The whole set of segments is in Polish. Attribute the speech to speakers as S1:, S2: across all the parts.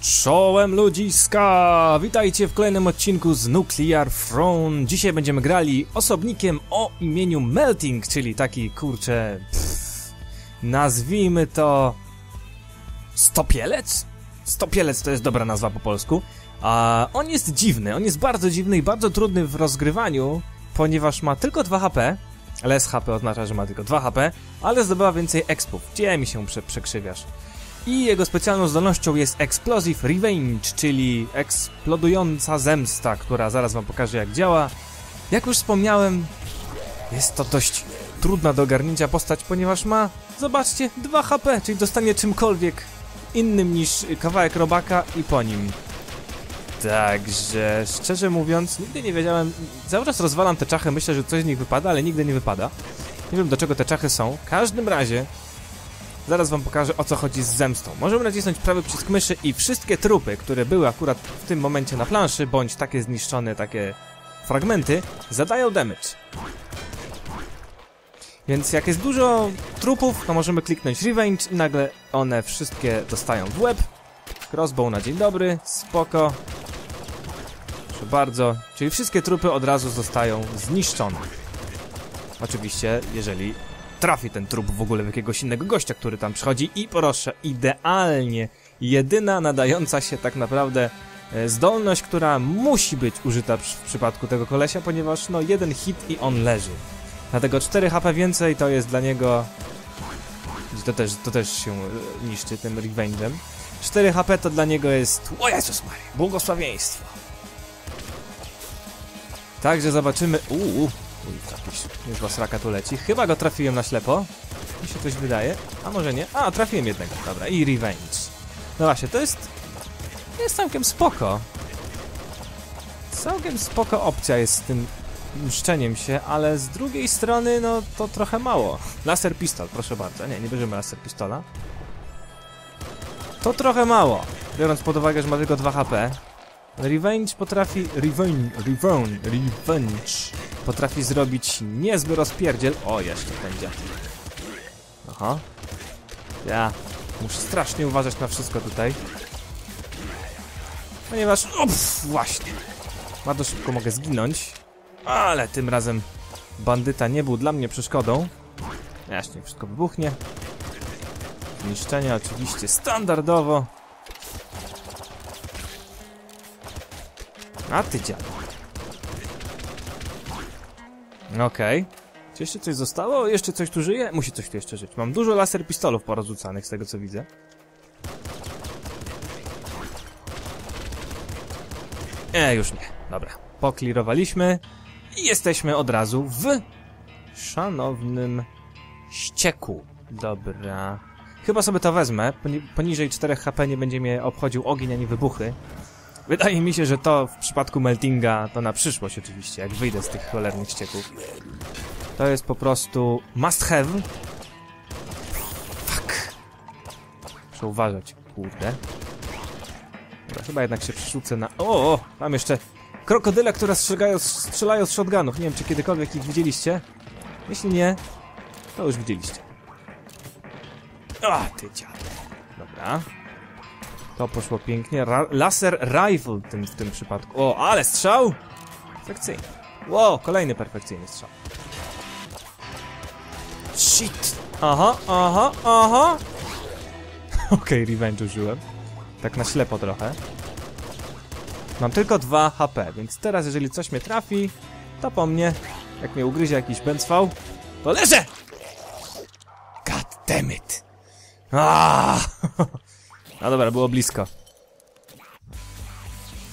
S1: Czołem ludziska! Witajcie w kolejnym odcinku z Nuclear Throne. Dzisiaj będziemy grali osobnikiem o imieniu Melting, czyli taki kurczę... Pff, nazwijmy to... Stopielec? Stopielec to jest dobra nazwa po polsku. A on jest dziwny, on jest bardzo dziwny i bardzo trudny w rozgrywaniu, ponieważ ma tylko 2 HP. Less HP oznacza, że ma tylko 2 HP, ale zdobywa więcej expów. Gdzie mi się prze przekrzywiasz? I jego specjalną zdolnością jest Explosive Revenge, czyli eksplodująca zemsta, która zaraz wam pokażę jak działa. Jak już wspomniałem, jest to dość trudna do ogarnięcia postać, ponieważ ma, zobaczcie, 2 HP, czyli dostanie czymkolwiek innym niż kawałek robaka i po nim. Także, szczerze mówiąc, nigdy nie wiedziałem, cały czas rozwalam te czachy, myślę, że coś z nich wypada, ale nigdy nie wypada. Nie wiem do czego te czachy są, w każdym razie Zaraz wam pokażę o co chodzi z zemstą. Możemy nacisnąć prawy przycisk myszy i wszystkie trupy, które były akurat w tym momencie na planszy, bądź takie zniszczone, takie fragmenty, zadają damage. Więc jak jest dużo trupów, to możemy kliknąć revenge i nagle one wszystkie dostają w łeb. Crossbow na dzień dobry, spoko. Proszę bardzo. Czyli wszystkie trupy od razu zostają zniszczone. Oczywiście, jeżeli trafi ten trup w ogóle w jakiegoś innego gościa, który tam przychodzi i proszę, idealnie, jedyna nadająca się tak naprawdę e, zdolność, która musi być użyta w przypadku tego kolesia, ponieważ no jeden hit i on leży. Dlatego 4 HP więcej to jest dla niego... To też, to też się e, niszczy tym revenge'em. 4 HP to dla niego jest... O Jezus Maria, błogosławieństwo. Także zobaczymy... Uuu, Jakiś niezła sraka tu leci. Chyba go trafiłem na ślepo. Mi się coś wydaje. A może nie? A, trafiłem jednego. Dobra, i revenge. No właśnie, to jest... Jest całkiem spoko. Całkiem spoko opcja jest z tym mszczeniem się, ale z drugiej strony, no to trochę mało. Laser pistol, proszę bardzo. Nie, nie bierzemy laser pistola. To trochę mało. Biorąc pod uwagę, że ma tylko 2 HP. Revenge potrafi... Revenge... Revenge... Revenge... Potrafi zrobić niezły rozpierdziel. O, jeszcze będzie. Aha. Ja muszę strasznie uważać na wszystko tutaj. Ponieważ... Ups, właśnie. Bardzo szybko mogę zginąć. Ale tym razem bandyta nie był dla mnie przeszkodą. Jaśnie, wszystko wybuchnie. Zniszczenia oczywiście standardowo. A ty dziadu. Okej. Okay. Czy jeszcze coś zostało? Jeszcze coś tu żyje? Musi coś tu jeszcze żyć. Mam dużo laser pistolów porozrzucanych z tego co widzę. E, już nie. Dobra. Poklirowaliśmy. I jesteśmy od razu w szanownym ścieku. Dobra. Chyba sobie to wezmę. Poniżej 4 HP nie będzie mnie obchodził ogień ani wybuchy. Wydaje mi się, że to w przypadku meltinga to na przyszłość oczywiście, jak wyjdę z tych cholernych ścieków. To jest po prostu must have. Fuck. Muszę uważać, kurde. Dobra, chyba jednak się przerzucę na... O, o, mam jeszcze krokodyle, które strzelają, strzelają z shotgunów. Nie wiem, czy kiedykolwiek ich widzieliście. Jeśli nie, to już widzieliście. A, ty dziad. Dobra. To poszło pięknie. Ra laser rifle tym, w tym przypadku. O, ale strzał! Perfekcyjny. Wow, kolejny perfekcyjny strzał. Shit! Aha, aha, aha! Okej, okay, revenge użyłem. Tak na ślepo trochę. Mam tylko 2 HP, więc teraz jeżeli coś mnie trafi, to po mnie. Jak mnie ugryzie jakiś bęcwał, to leżę! God damn it! Ah! No dobra, było blisko.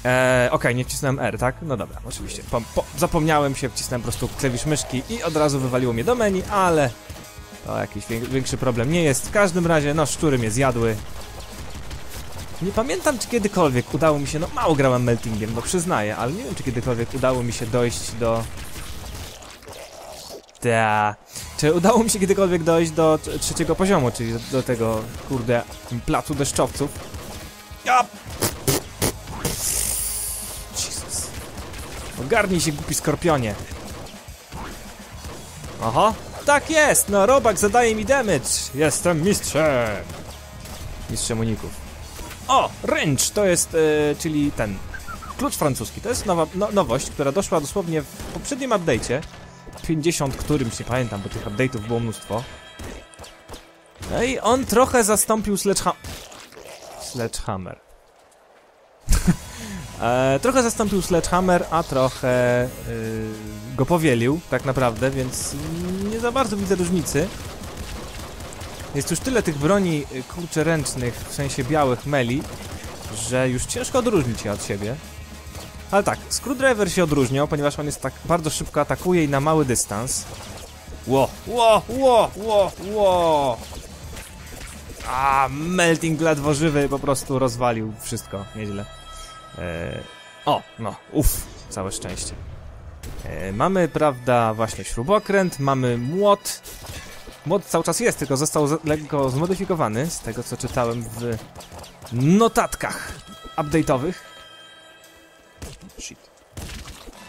S1: Eee, okej, okay, nie wcisnąłem R, tak? No dobra, oczywiście. Po, po, zapomniałem się, wcisnąłem po prostu klawisz myszki i od razu wywaliło mnie do menu, ale to jakiś większy problem nie jest. W każdym razie, no, szczury mnie zjadły. Nie pamiętam, czy kiedykolwiek udało mi się, no mało grałem meltingiem, no przyznaję, ale nie wiem, czy kiedykolwiek udało mi się dojść do... Ta. Czy udało mi się kiedykolwiek dojść do trzeciego poziomu, czyli do, do tego, kurde, placu deszczowców? Ja! Jezus. Ogarnij się, głupi skorpionie. Oho, tak jest! No, robak zadaje mi damage! Jestem mistrzem! Mistrzem uników. O, wrench to jest, e, czyli ten klucz francuski. To jest nowa, no, nowość, która doszła dosłownie w poprzednim update'cie. 50 którymś, nie pamiętam, bo tych update'ów było mnóstwo. No i on trochę zastąpił Sledgehammer. Sledgehammer. e, trochę zastąpił Sledgehammer, a trochę y, go powielił, tak naprawdę, więc nie za bardzo widzę różnicy. Jest już tyle tych broni, y, kurczę, ręcznych, w sensie białych meli, że już ciężko odróżnić je od siebie. Ale tak, Screwdriver się odróżniał, ponieważ on jest tak bardzo szybko atakuje i na mały dystans. Ło, ło, ło, ło, ło! A, melting żywy po prostu rozwalił wszystko, nieźle. Eee, o, no, uff, całe szczęście. Eee, mamy, prawda, właśnie śrubokręt, mamy młot. Młot cały czas jest, tylko został lekko zmodyfikowany, z tego co czytałem w notatkach update'owych. Shit.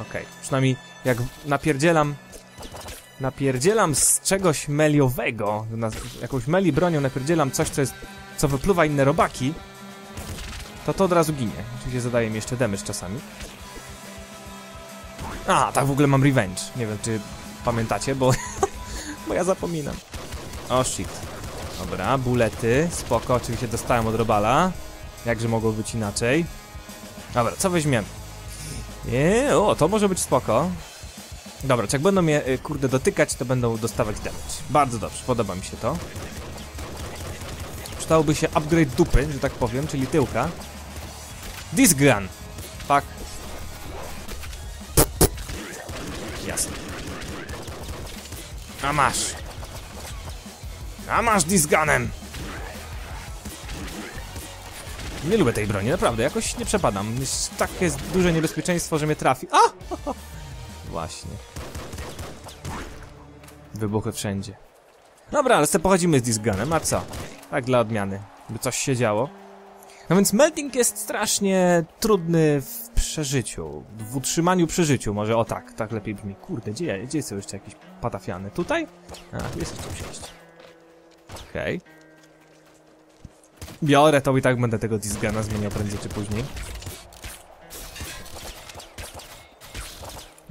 S1: Okej, okay. przynajmniej jak napierdzielam napierdzielam z czegoś meliowego, na, jakąś meli bronią napierdzielam coś, co jest, co wypluwa inne robaki, to to od razu ginie. Oczywiście zadaje mi jeszcze damage czasami. A, tak w ogóle mam revenge. Nie wiem, czy pamiętacie, bo, bo ja zapominam. O, oh, shit. Dobra, bulety, spoko, oczywiście dostałem od Robala. Jakże mogło być inaczej. Dobra, co weźmiemy? Nie, o, to może być spoko. Dobra, jak będą mnie, y, kurde, dotykać, to będą dostawać damage. Bardzo dobrze, podoba mi się to. Przydałoby się upgrade dupy, że tak powiem, czyli tyłka. This gun. Tak. Jasne. A masz. A masz this gunem. Nie lubię tej broni, naprawdę, jakoś nie przepadam. Jest takie duże niebezpieczeństwo, że mnie trafi. A! Właśnie. Wybuchy wszędzie. Dobra, ale sobie pochodzimy z Disgunem, a co? Tak dla odmiany, by coś się działo. No więc melting jest strasznie trudny w przeżyciu, w utrzymaniu przy życiu, może o tak, tak lepiej brzmi. Kurde, gdzie, gdzie są jeszcze jakieś patafiany? Tutaj? A, tu jest jeszcze przejść. Okej. Okay. Biorę to i tak będę tego Disgana zmieniał prędzej czy później.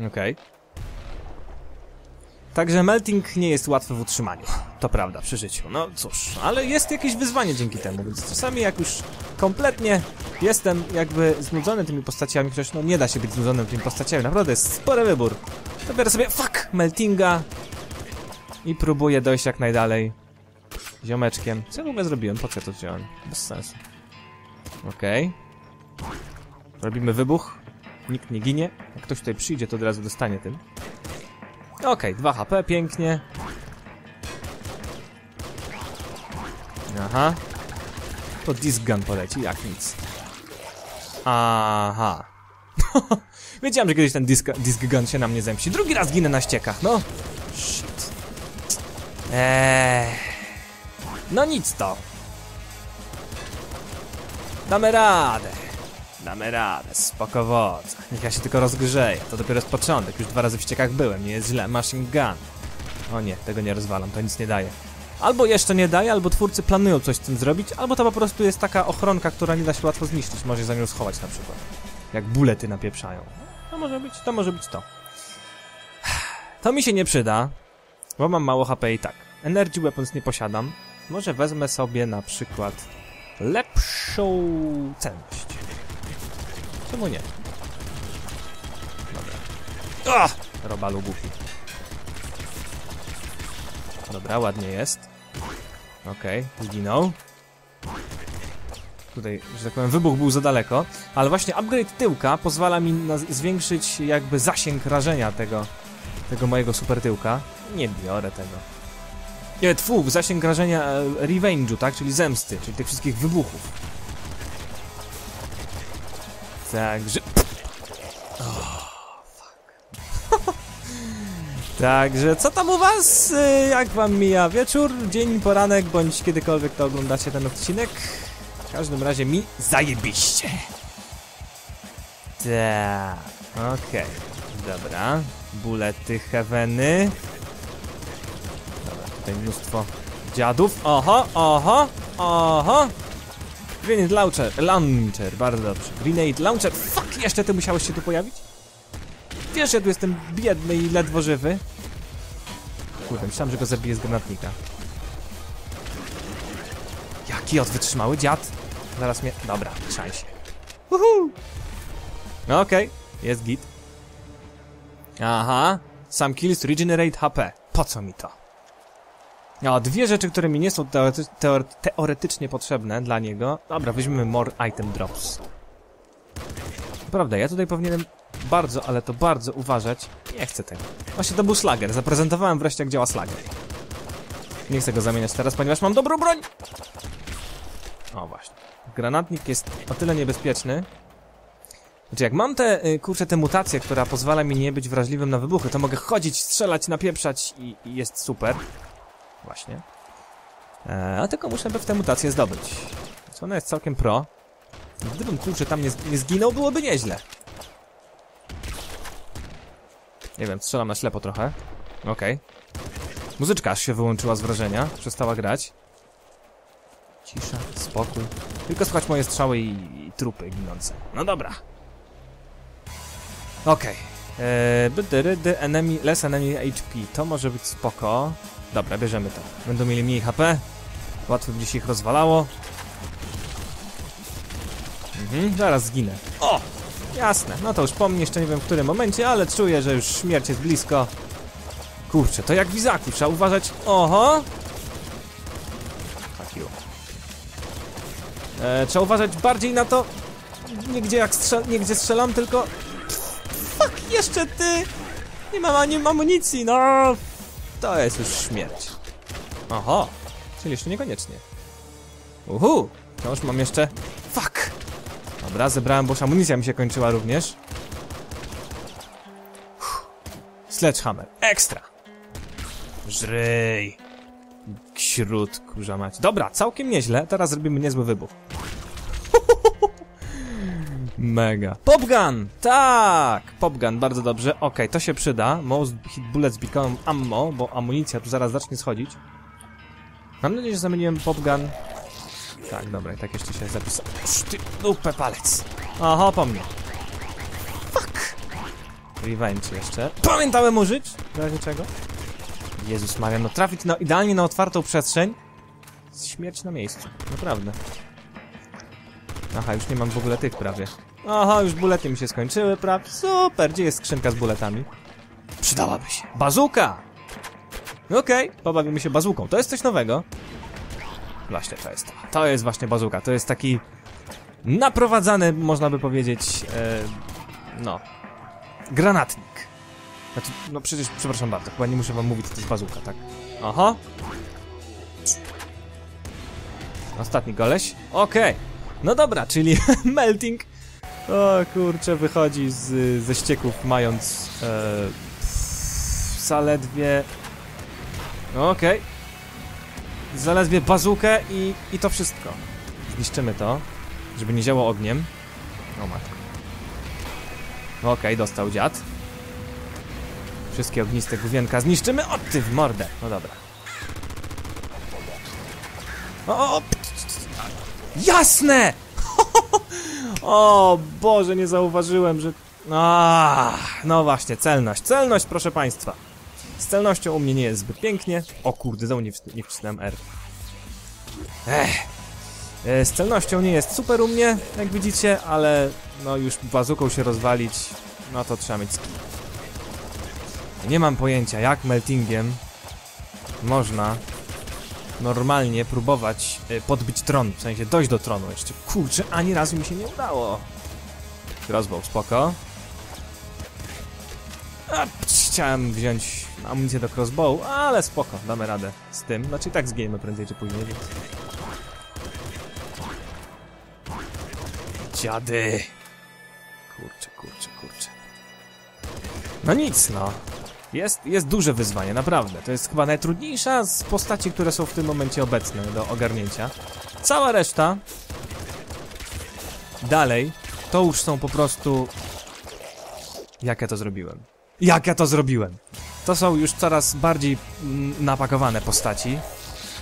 S1: Okej. Okay. Także melting nie jest łatwy w utrzymaniu. To prawda, przy życiu. No cóż, ale jest jakieś wyzwanie dzięki temu, więc czasami jak już kompletnie jestem jakby znudzony tymi postaciami, chociaż no nie da się być znudzonym tymi postaciami, naprawdę jest spory wybór. To biorę sobie, fuck, meltinga i próbuję dojść jak najdalej ziomeczkiem. Co ja w ogóle zrobiłem? Po co ja to wziąłem? Bez sensu. Okej. Okay. Robimy wybuch. Nikt nie ginie. Jak ktoś tutaj przyjdzie, to od razu dostanie tym. Okej, okay, 2 HP, pięknie. Aha. To disc gun poleci, jak nic. Aha. Wiedziałem, że kiedyś ten disc, disc gun się na mnie zemści. Drugi raz ginę na ściekach, no. Shit. Eee. No nic to. Damy radę. Damy radę, spoko wodza. Niech ja się tylko rozgrzeję. To dopiero jest początek. Już dwa razy w ściekach byłem, nie jest źle. Machine gun. O nie, tego nie rozwalam, to nic nie daje. Albo jeszcze nie daje, albo twórcy planują coś z tym zrobić, albo to po prostu jest taka ochronka, która nie da się łatwo zniszczyć. Może za nią schować na przykład. Jak bulety napieprzają. To może być, to może być to. To mi się nie przyda, bo mam mało HP i tak. Energy Weapons nie posiadam. Może wezmę sobie na przykład lepszą celność. Czemu nie? Dobra. Ah! Robalu głupi. Dobra, ładnie jest. Okej, okay, zginął. Tutaj, że tak powiem, wybuch był za daleko, ale właśnie upgrade tyłka pozwala mi zwiększyć jakby zasięg rażenia tego, tego mojego super tyłka. Nie biorę tego. Nie, tfu, zasięg rażenia e, revenge'u, tak? Czyli zemsty, czyli tych wszystkich wybuchów. Także... Także, co tam u was? Y, jak wam mija wieczór, dzień, poranek, bądź kiedykolwiek to oglądacie ten odcinek? W każdym razie mi zajebiście. Tak, okej. Okay. Dobra, bulety, heaveny. Tutaj mnóstwo dziadów. Oho, oho, oho. Grenade launcher, launcher, bardzo dobrze. Grenade launcher, fuck, jeszcze ty musiałeś się tu pojawić? Wiesz, ja tu jestem biedny i ledwo żywy. Kurde, myślałem, że go zabiję z granatnika. Jaki od wytrzymały dziad? Zaraz mnie... Dobra, trzaj się. Uhu! No Okej, jest git. Aha, some kills regenerate HP. Po co mi to? O, dwie rzeczy, które mi nie są teorety teore teoretycznie potrzebne dla niego. Dobra, weźmiemy more item drops. Prawda, ja tutaj powinienem bardzo, ale to bardzo uważać. Nie chcę tego. Właśnie to był slager. Zaprezentowałem wreszcie, jak działa slager. Nie chcę go zamieniać teraz, ponieważ mam dobrą broń. O, właśnie. Granatnik jest o tyle niebezpieczny. Znaczy, jak mam te, y, kurczę, te mutacje, która pozwala mi nie być wrażliwym na wybuchy, to mogę chodzić, strzelać, napieprzać i, i jest super. Właśnie. E, a tylko muszę najpierw tę mutację zdobyć. Więc ona jest całkiem pro. Gdybym, kurczę, tam nie, nie zginął, byłoby nieźle. Nie wiem, strzelam na ślepo trochę. Okej. Muzyczka aż się wyłączyła z wrażenia. Przestała grać. Cisza, spokój. Tylko słychać moje strzały i, i trupy ginące. No dobra. Okej. Eee, bydy, the enemy, less enemy HP. To może być spoko. Dobra, bierzemy to. Będą mieli mniej HP. Łatwo będzie się ich rozwalało. Mhm, zaraz zginę. O! Jasne, no to już po mnie, jeszcze nie wiem w którym momencie, ale czuję, że już śmierć jest blisko. Kurczę, to jak w Izaku, trzeba uważać. Oho! Fuck you. E, trzeba uważać bardziej na to, nie gdzie jak strzel nie gdzie strzelam, tylko... Jeszcze ty! Nie mam ani amunicji, no! To jest już śmierć. Oho, czyli jeszcze niekoniecznie. Uhu, już mam jeszcze... Fuck! Dobra, zebrałem, bo amunicja mi się kończyła również. Sledgehammer, ekstra! Żryj! Śród, kurza mać. Dobra, całkiem nieźle, teraz zrobimy niezły wybuch. Mega. Popgun! Tak! Popgun, bardzo dobrze. Okej, to się przyda. Most hit bullets become ammo, bo amunicja tu zaraz zacznie schodzić. Mam nadzieję, że zamieniłem popgun. Tak, dobra, i tak jeszcze się zapisał. Oż ty, dupę palec. Aha, po mnie. Fuck! Revenge jeszcze. Pamiętałem użyć? W razie czego? Jezus Maria, no trafić na, idealnie na otwartą przestrzeń. Śmierć na miejscu, naprawdę. Aha, już nie mam w ogóle tych prawie. Aha, już bulety mi się skończyły, prawie. Super, gdzie jest skrzynka z buletami? Przydałaby się. Bazuka! Okej, pobawimy się bazuką. To jest coś nowego. Właśnie, to jest to. To jest właśnie bazuka. To jest taki naprowadzany, można by powiedzieć, e, no, granatnik. Znaczy, no przecież, przepraszam bardzo, chyba nie muszę wam mówić, co to jest bazuka, tak? Aha. Ostatni goleś. Okej. No dobra, czyli melting. O kurczę, wychodzi z, ze ścieków mając e, zaledwie... Okej. Zaledwie bazukę i, i to wszystko. Zniszczymy to, żeby nie działo ogniem. O matko. Okej, dostał dziad. Wszystkie ogniste główienka zniszczymy. O ty w mordę. No dobra. O, o, o. Jasne! o Boże, nie zauważyłem, że... A, no właśnie, celność. Celność, proszę Państwa. Z celnością u mnie nie jest zbyt pięknie. O kurde, znowu nie, nie wcisnąłem R. Ech. E, Z celnością nie jest super u mnie, jak widzicie, ale no już bazuką się rozwalić, no to trzeba mieć skill. Nie mam pojęcia, jak meltingiem można normalnie próbować y, podbić tron, w sensie dojść do tronu. Jeszcze kurczę, ani razu mi się nie udało. Crossbow, spoko. A, chciałem wziąć amunicję do crossbow, ale spoko, damy radę z tym. Znaczy tak zginiemy prędzej czy później, więc... Dziady! Kurczę, kurczę, kurczę. No nic, no. Jest, jest duże wyzwanie, naprawdę. To jest chyba najtrudniejsza z postaci, które są w tym momencie obecne do ogarnięcia. Cała reszta dalej to już są po prostu... Jak ja to zrobiłem? Jak ja to zrobiłem? To są już coraz bardziej mm, napakowane postaci.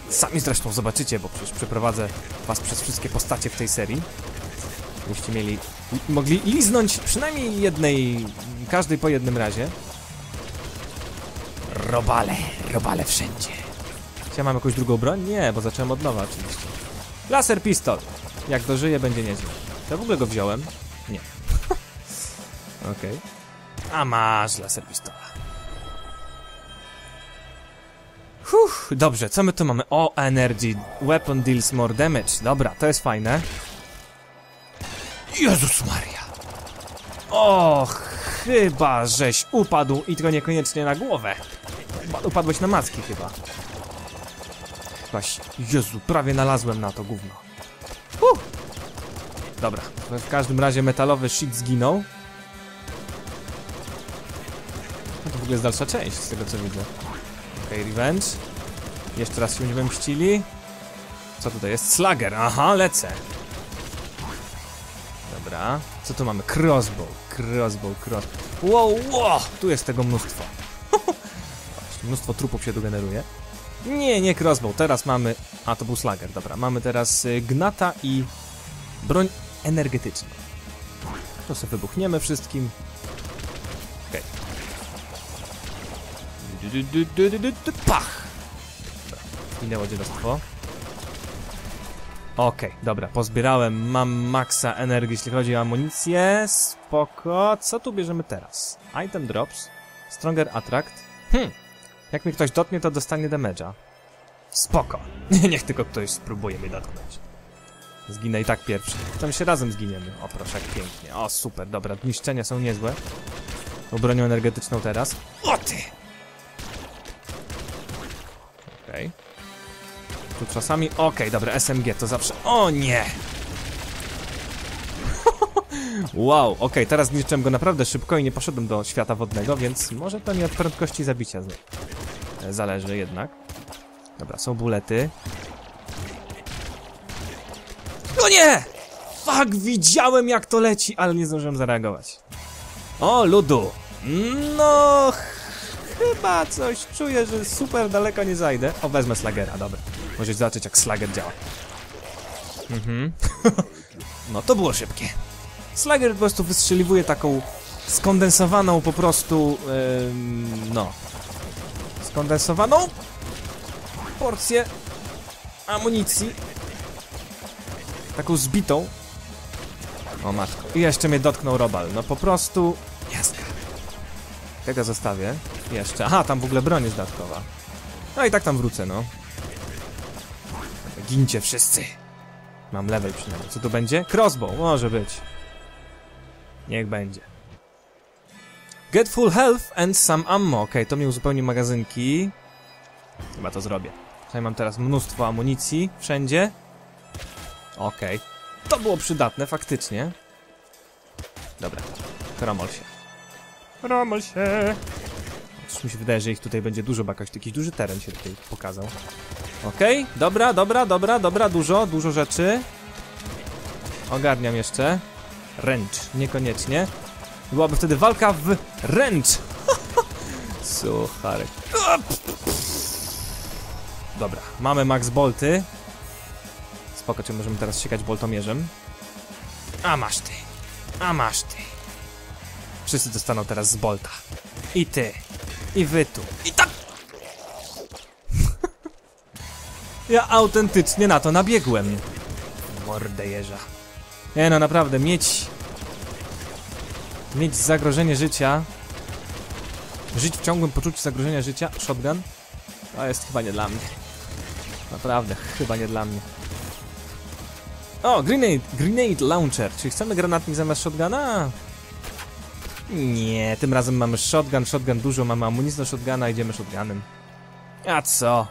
S1: Sami zresztą zobaczycie, bo przecież przeprowadzę was przez wszystkie postacie w tej serii. Byście mieli, mogli liznąć przynajmniej jednej, każdej po jednym razie. Robale, robale wszędzie. Czy ja mam jakąś drugą broń? Nie, bo zacząłem od nowa oczywiście. Laser pistol. Jak dożyję, będzie niezły. To w ogóle go wziąłem? Nie. Okej. A masz laser pistola. Huh, dobrze, co my tu mamy? O, energy. Weapon deals more damage. Dobra, to jest fajne. Jezus Maria. O, chyba żeś upadł i to niekoniecznie na głowę. Upadłeś na macki chyba. Chybaś, Jezu, prawie nalazłem na to gówno. Huh. Dobra, w każdym razie metalowy shit zginął. No to w ogóle jest dalsza część z tego co widzę. Okej, okay, revenge. Jeszcze raz się będziemy mścili. Co tutaj jest? Slugger, aha, lecę. Dobra, co tu mamy? Crossbow, crossbow, cross. Wow, wow, tu jest tego mnóstwo. Mnóstwo trupów się tu generuje. Nie, nie crossbow, teraz mamy... A, to był slugger, dobra. Mamy teraz y, gnata i broń energetyczną. To sobie wybuchniemy wszystkim. Okej. Okay. Pach! Minęło dziadostwo. Okej, okay, dobra, pozbierałem, mam maksa energii, jeśli chodzi o amunicję, spoko. Co tu bierzemy teraz? Item drops, stronger attract. Hmm, jak mnie ktoś dotknie, to dostanie damage'a. Spoko. Niech tylko ktoś spróbuje mnie dotknąć. Zginę i tak pierwszy. Tam się razem zginiemy. O proszę, jak pięknie. O super, dobra, niszczenia są niezłe. Tą bronią energetyczną teraz. O ty! Okej. Okay. Tu czasami... Okej, okay, dobra, SMG to zawsze... O nie! wow, okej, okay, teraz zniszczyłem go naprawdę szybko i nie poszedłem do świata wodnego, więc może to nie od prędkości zabicia zależy jednak. Dobra, są bulety. No nie! Fuck, widziałem jak to leci, ale nie zdążyłem zareagować. O, ludu! No, chyba coś czuję, że super daleko nie zajdę. O, wezmę slagera, dobra. Możesz zobaczyć jak slager działa. Mhm. no, to było szybkie. Slager po prostu wystrzeliwuje taką skondensowaną po prostu, yy, no, skondensowaną porcję amunicji. Taką zbitą. O matko. I jeszcze mnie dotknął Robal. No po prostu... Jaska. Ja go zostawię. Jeszcze. Aha, tam w ogóle broń jest dodatkowa. No i tak tam wrócę, no. Gincie wszyscy. Mam level przynajmniej. Co to będzie? Crossbow. Może być. Niech będzie. Get full health and some ammo. Ok, to mi uzupełni magazynki. Chyba to zrobię. Tutaj mam teraz mnóstwo amunicji wszędzie. Okej. Okay. To było przydatne, faktycznie. Dobra. Kromol się. Kromol się. Coś mi się wydaje, że ich tutaj będzie dużo, bo jakiś duży teren się tutaj pokazał. Okej, okay. dobra, dobra, dobra, dobra, dużo, dużo rzeczy. Ogarniam jeszcze. Ręcz, niekoniecznie. Byłaby wtedy walka w ręcz. Suchary. Dobra, mamy max bolty. Spoko, czy możemy teraz siekać boltomierzem. A masz ty. A masz ty. Wszyscy dostaną teraz z bolta. I ty. I wy tu. I tak. ja autentycznie na to nabiegłem. Mordę jeża. Nie no, naprawdę, mieć... Mieć zagrożenie życia... Żyć w ciągłym poczuciu zagrożenia życia, shotgun, to jest chyba nie dla mnie. Naprawdę, chyba nie dla mnie. O, grenade, grenade launcher. Czy chcemy granatnik zamiast shotguna? Nie, tym razem mamy shotgun, shotgun dużo, mamy amunicję shotguna, idziemy shotgunem. A co?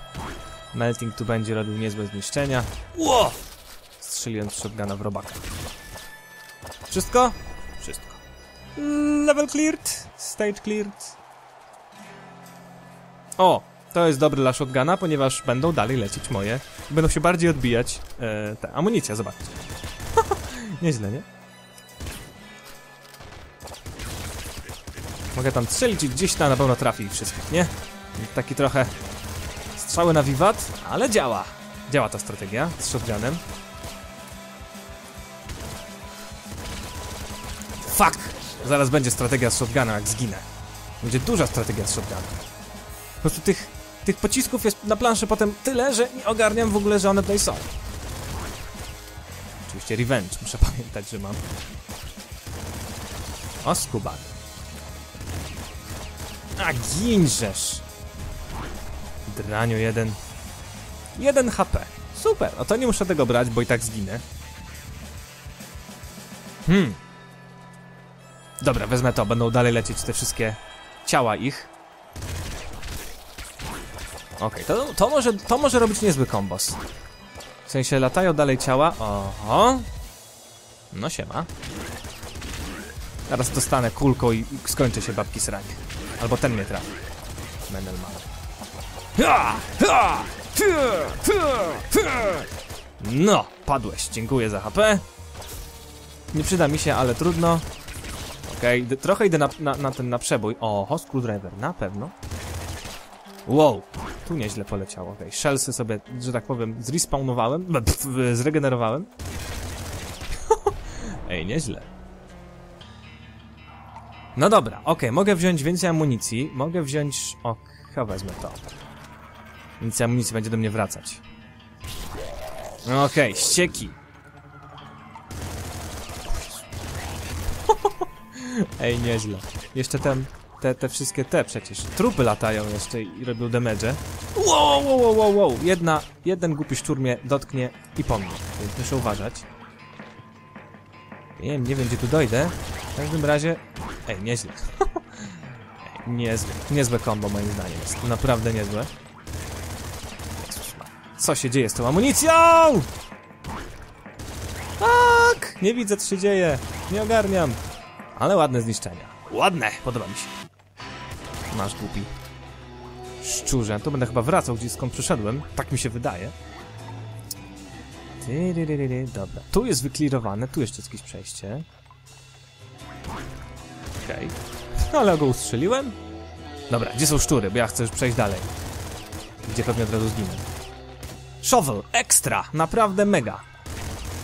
S1: Melting tu będzie robił niezłe zniszczenia. Ło! Strzeliłem z shotguna w robaka. Wszystko. Level cleared. Stage cleared. O! To jest dobre dla shotguna, ponieważ będą dalej lecieć moje. Będą się bardziej odbijać e, te amunicja, zobaczcie. Nieźle, nie? Mogę tam strzelić i gdzieś tam na pewno trafi wszystkich, nie? Taki trochę Strzały na wiwat, ale działa. Działa ta strategia z shotgunem. Fuck! Zaraz będzie strategia z shotgunem, jak zginę. Będzie duża strategia z shotgunem. Po prostu tych, tych pocisków jest na planszy potem tyle, że nie ogarniam w ogóle, że one tutaj są. Oczywiście revenge, muszę pamiętać, że mam. O, skubany. A, ginżesz! Draniu jeden. Jeden HP. Super, o to nie muszę tego brać, bo i tak zginę. Hmm. Dobra, wezmę to, będą dalej lecieć te wszystkie ciała ich. Okej, to, to, może, to może robić niezły kombos. W sensie latają dalej ciała. Oho. No siema. Teraz dostanę kulką i, skończy się babki sranie. Albo ten mnie trafi. Ha! No, padłeś. Dziękuję za HP. Nie przyda mi się, ale trudno. Okej, okay. trochę idę na, na, na, ten na przebój. Oho, screwdriver, na pewno. Wow, tu nieźle poleciało. Okej, okay. shellsy sobie, że tak powiem, zrespawnowałem, zregenerowałem. Ej, nieźle. No dobra, okej, okay, mogę wziąć więcej amunicji, mogę wziąć... O, chyba wezmę to. Więcej amunicji będzie do mnie wracać. Okej, okay, ścieki. Ej, nieźle. Jeszcze ten, te, te wszystkie te przecież. Trupy latają jeszcze i robią damage. Wow, wow, wow, wow, wow. Jedna, jeden głupi szczur mnie dotknie i po mnie. Więc muszę uważać. Nie wiem, nie wiem gdzie tu dojdę. W każdym razie... Ej, nieźle. Niezłe. Niezłe combo moim zdaniem jest. Naprawdę niezłe. Co się dzieje z tą amunicją? Tak! Nie widzę co się dzieje. Nie ogarniam. Ale ładne zniszczenia. Ładne! Podoba mi się. Masz głupi. Szczurze. Tu będę chyba wracał gdzieś skąd przyszedłem. Tak mi się wydaje. Dobra. Tu jest wyklirowane. Tu jeszcze jakieś przejście. Okej. Okay. Ale go ustrzeliłem. Dobra, gdzie są szczury? Bo ja chcę już przejść dalej. Gdzie pewnie od razu zginę. Shovel, ekstra, naprawdę mega.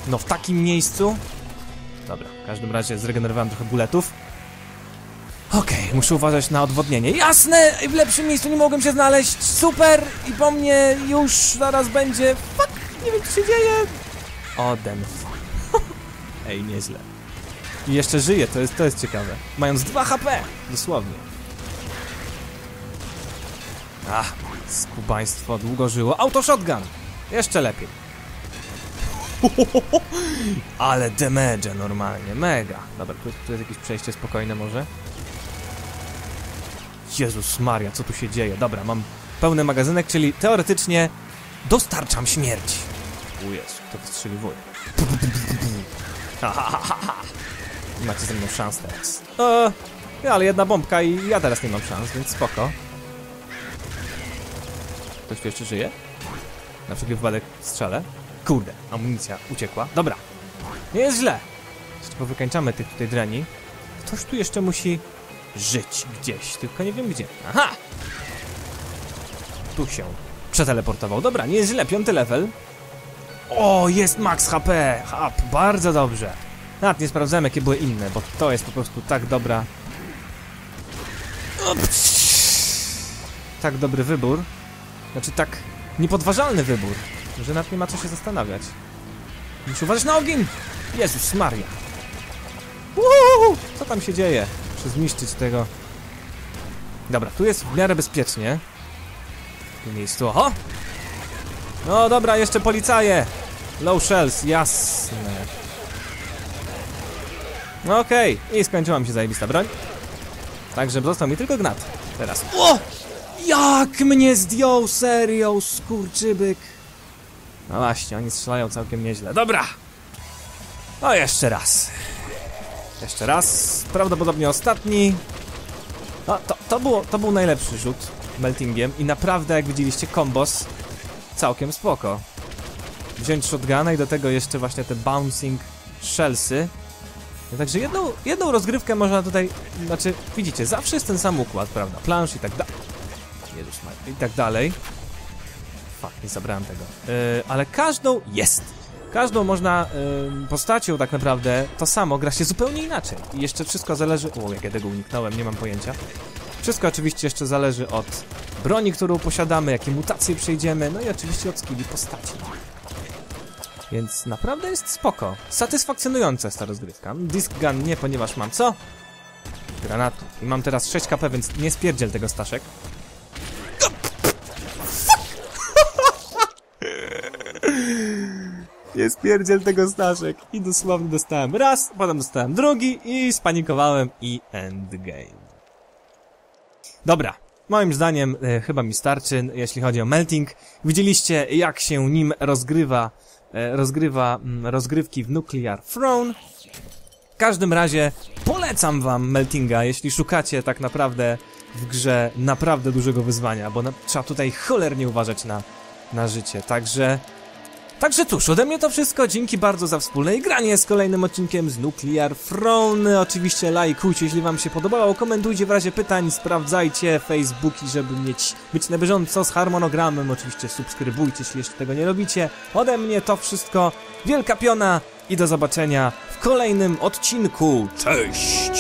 S1: No w takim miejscu Dobra, w każdym razie zregenerowałem trochę buletów. Okej, okay, muszę uważać na odwodnienie. Jasne! W lepszym miejscu nie mogłem się znaleźć. Super! I po mnie już zaraz będzie... Fuck! Nie wiem, co się dzieje. Odem. Ej, nieźle. I jeszcze żyje, to jest, to jest ciekawe. Mając 2 HP! Dosłownie. Ach, skubaństwo długo żyło. Auto shotgun! Jeszcze lepiej. Ale damage normalnie, mega. Dobra, tu, jest jakieś przejście spokojne może. Jezus Maria, co tu się dzieje? Dobra, mam pełny magazynek, czyli teoretycznie dostarczam śmierć. O Jezu, to wystrzeliwuje. Macie ze mną szans teraz. E, ale jedna bombka i ja teraz nie mam szans, więc spoko. Ktoś tu jeszcze żyje? Na wszelki wypadek strzelę. Kurde, amunicja uciekła. Dobra, nie jest źle. Jeszcze powykańczamy tych tutaj dreni. Ktoś tu jeszcze musi żyć gdzieś, tylko nie wiem gdzie. Aha! Tu się przeteleportował. Dobra, nie jest źle, piąty level. O, jest max HP! Hap, bardzo dobrze. Nawet nie sprawdzałem, jakie były inne, bo to jest po prostu tak dobra... Tak dobry wybór. Znaczy tak niepodważalny wybór że nawet nie ma co się zastanawiać. Muszę uważać na ogień! Jezus Maria! Uuu, co tam się dzieje? Muszę zniszczyć tego. Dobra, tu jest w miarę bezpiecznie. W tym miejscu, oho! No dobra, jeszcze policaje! Low shells, jasne. No okej, okay. i skończyła mi się zajebista broń. Także został mi tylko gnat. Teraz. O! Jak mnie zdjął, serio, skurczybyk. No właśnie, oni strzelają całkiem nieźle. Dobra! No jeszcze raz. Jeszcze raz. Prawdopodobnie ostatni. No, to, to, było, to był najlepszy rzut meltingiem i naprawdę, jak widzieliście, kombos całkiem spoko. Wziąć shotguna i do tego jeszcze właśnie te bouncing shellsy. No, także jedną, jedną rozgrywkę można tutaj, znaczy, widzicie, zawsze jest ten sam układ, prawda? Plansz i tak dalej. Jezus i tak dalej. Fuck, nie zabrałem tego. Yy, ale każdą jest. Każdą można yy, postacią tak naprawdę to samo gra się zupełnie inaczej. I jeszcze wszystko zależy. O, jak ja tego uniknąłem, nie mam pojęcia. Wszystko oczywiście jeszcze zależy od broni, którą posiadamy, jakie mutacje przejdziemy, no i oczywiście od skilli postaci. Więc naprawdę jest spoko. Satysfakcjonująca jest ta rozgrywka. Disc gun nie, ponieważ mam co? Granatu. I mam teraz 6 kp, więc nie spierdziel tego Staszek. Nie spierdziel tego Staszek. I dosłownie dostałem raz, potem dostałem drugi i spanikowałem i endgame. Dobra, moim zdaniem e, chyba mi starczy, jeśli chodzi o melting. Widzieliście jak się nim rozgrywa, e, rozgrywa mm, rozgrywki w Nuclear Throne. W każdym razie polecam wam meltinga, jeśli szukacie tak naprawdę w grze naprawdę dużego wyzwania, bo na, trzeba tutaj cholernie uważać na, na życie. Także Także cóż, ode mnie to wszystko. Dzięki bardzo za wspólne granie z kolejnym odcinkiem z Nuclear Throne. Oczywiście lajkujcie, jeśli wam się podobało, komentujcie w razie pytań, sprawdzajcie Facebooki, żeby mieć, być na bieżąco z harmonogramem. Oczywiście subskrybujcie, jeśli jeszcze tego nie robicie. Ode mnie to wszystko. Wielka piona i do zobaczenia w kolejnym odcinku. Cześć!